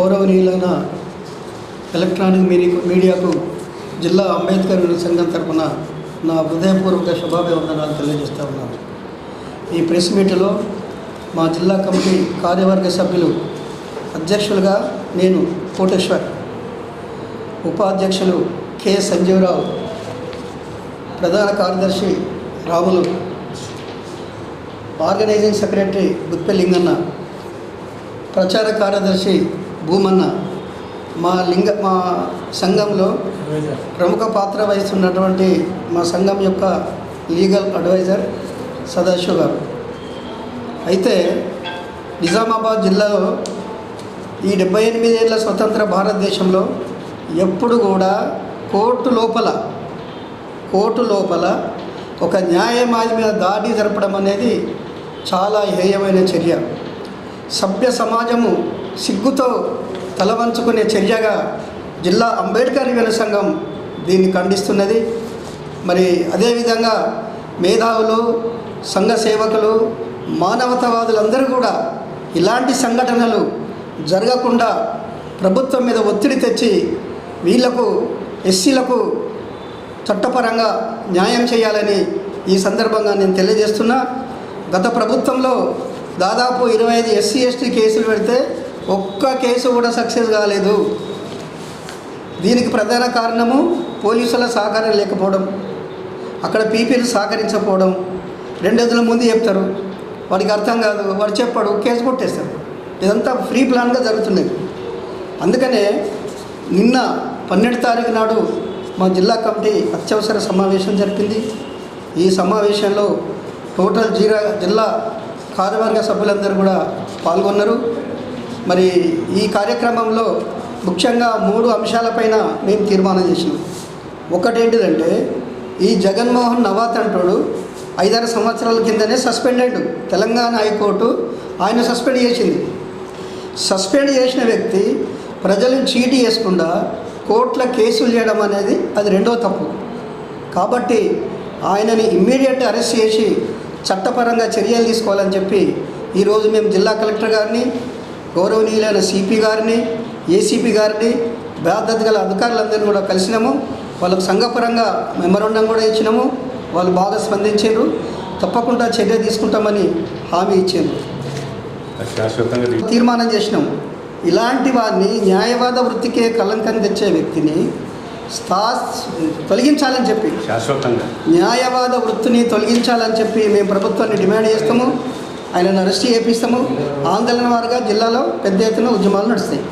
గౌరవనీయులైన electronic media మీడియాకు జిల్లా అంబేద్కర్ సంఘం తరఫున నా హృదయపూర్వక శుభాభివందనాలు తెలియజేస్తూ ఉన్నాను. ఈ ప్రెస్ మీట్లో మా జిల్లా కమిటీ కార్యవర్గ సభ్యులు అధ్యక్షులుగా నేను కోటేశ్వర్ ఉపాధ్యక్షులు కె సంజీవరావు ప్రధాన కార్యదర్శి రాములు ఆర్గనైజింగ్ సెక్రటరీ గుత్పెలింగన్న ప్రచార కార్యదర్శి భూమన్న మా లింగ మా సంఘంలో ప్రముఖ పాత్ర వహిస్తున్నటువంటి మా సంఘం యొక్క లీగల్ అడ్వైజర్ సదాశివ్ గారు. అయితే నిజామాబాద్ జిల్లాలో ఈ డెబ్బై ఎనిమిది ఏళ్ళ స్వతంత్ర భారతదేశంలో ఎప్పుడు కూడా కోర్టు లోపల కోర్టు లోపల ఒక న్యాయవాది మీద దాడి జరపడం అనేది చాలా హేయమైన చర్య. సభ్య సమాజము సిగ్గుతో తలవంచుకునే చర్యగా జిల్లా అంబేద్కర్ యువన సంఘం దీన్ని ఖండిస్తున్నది. మరి అదేవిధంగా మేధావులు సంఘ సేవకులు మానవతావాదులందరూ కూడా ఇలాంటి సంఘటనలు జరగకుండా ప్రభుత్వం మీద ఒత్తిడి తెచ్చి వీళ్ళకు ఎస్సీలకు చట్టపరంగా న్యాయం చేయాలని ఈ సందర్భంగా నేను తెలియజేస్తున్నా. గత ప్రభుత్వంలో దాదాపు ఇరవై ఐదు ఎస్సీ ఎస్టీ కేసులు పెడితే ఒక్క కేసు కూడా సక్సెస్ కాలేదు. దీనికి ప్రధాన కారణము పోలీసుల సహకారం లేకపోవడం. అక్కడ పీపీలు సహకరించకపోవడం. రెండు రోజుల ముందు చెప్తారు. వాడికి అర్థం కాదు. వాడు చెప్పాడు కేసు కొట్టేస్తారు. ఇదంతా ఫ్రీ ప్లాన్గా జరుగుతున్నది. అందుకనే నిన్న పన్నెండు తారీఖు నాడు మా జిల్లా కమిటీ అత్యవసర సమావేశం జరిపింది. ఈ సమావేశంలో టోటల్ జీరా జిల్లా కార్యవర్గ సభ్యులందరూ కూడా పాల్గొన్నారు. మరి ఈ కార్యక్రమంలో ముఖ్యంగా మూడు అంశాలపైన మేము తీర్మానం చేసినాం. ఒకటేంటిదంటే ఈ జగన్మోహన్ నవాత్ అంటాడు ఐదారు సంవత్సరాల కిందనే సస్పెండ్ అయ్యాడు తెలంగాణ హైకోర్టు ఆయన సస్పెండ్ చేసింది. సస్పెండ్ చేసిన వ్యక్తి ప్రజలను చీటీ వేసుకుండా కోర్టుల కేసులు చేయడం అనేది అది రెండో తప్పు. కాబట్టి ఆయనని ఇమ్మీడియట్ అరెస్ట్ చేసి చట్టపరంగా చర్యలు తీసుకోవాలని చెప్పి ఈరోజు మేము జిల్లా కలెక్టర్ గారిని గౌరవనీయులైన సిపి గారిని ఏసీపీ గారిని బాధ్యత గల అధికారులందరినీ కూడా కలిసినాము. వాళ్ళకు సంఘపరంగా మెమరండం కూడా ఇచ్చినాము. వాళ్ళు బాగా స్పందించారు తప్పకుండా చర్య తీసుకుంటామని హామీ ఇచ్చారు తీర్మానం చేసినాం. ఇలాంటి వారిని న్యాయవాద వృత్తికే కలంకం తెచ్చే వ్యక్తిని స్థా తొలగించాలని చెప్పి శాశ్వతంగా. న్యాయవాద వృత్తిని తొలగించాలని చెప్పి మేము ప్రభుత్వాన్ని డిమాండ్ చేస్తాము. ఆయనను అరెస్ట్ చేపిస్తాము ఆందోళన వారుగా జిల్లాలో పెద్ద ఎత్తున ఉద్యమాలు నడుస్తాయి.